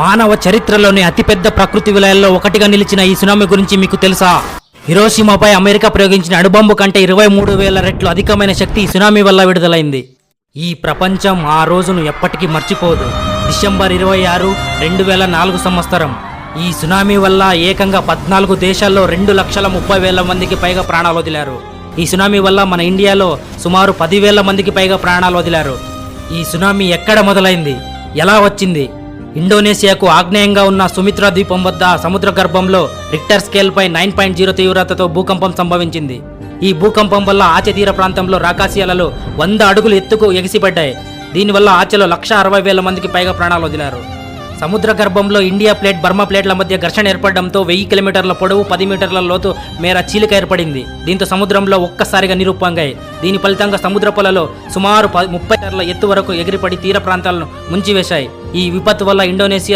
మానవ చరిత్రలోని అతిపెద్ద ప్రకృతి విలయాల్లో ఒకటిగా నిలిచిన ఈ సునామీ గురించి మీకు తెలుసా? హిరోషిమాపై అమెరికా ప్రయోగించిన అణుబాంబు కంటే ఇరవై మూడు వేల రెట్లు అధికమైన శక్తి ఈ సునామీ వల్ల విడుదలైంది. ఈ ప్రపంచం ఆ రోజును ఎప్పటికీ మర్చిపోదు. డిసెంబర్ ఇరవై ఆరు రెండు వేల నాలుగు సంవత్సరం. ఈ సునామీ వల్ల ఏకంగా పద్నాలుగు దేశాల్లో రెండు లక్షల ముప్పై వేల మందికి పైగా ప్రాణాలు వదిలారు. ఈ సునామీ వల్ల మన ఇండియాలో సుమారు పదివేల మందికి పైగా ప్రాణాలు వదిలారు. ఈ సునామీ ఎక్కడ మొదలైంది? ఎలా వచ్చింది? ఇండోనేషియాకు ఆగ్నేయంగా ఉన్న సుమిత్రా ద్వీపం వద్ద సముద్ర గర్భంలో రిక్టర్ స్కేల్పై నైన్ పాయింట్ జీరో తీవ్రతతో భూకంపం సంభవించింది. ఈ భూకంపం వల్ల ఆచతీర ప్రాంతంలో రాకాశీయాలలో వంద అడుగులు ఎత్తుకు ఎగిసిపడ్డాయి. దీనివల్ల ఆచెలో లక్ష అరవై వేల మందికి పైగా ప్రాణాలు వదిలారు. సముద్ర గర్భంలో ఇండియా ప్లేట్ బర్మా ప్లేట్ల మధ్య ఘర్షణ ఏర్పడడంతో వెయ్యి కిలోమీటర్ల పొడవు పది మీటర్ల లోతు మేర చీలిక ఏర్పడింది. దీంతో సముద్రంలో ఒక్కసారిగా నిరుప్పంగాయి. దీని ఫలితంగా సముద్ర పొలలో సుమారు ప- ముప్పై మీటర్ల ఎత్తు వరకు ఎగిరిపడి తీర ప్రాంతాలను ముంచివేశాయి. ఈ విపత్తు వల్ల ఇండోనేషియా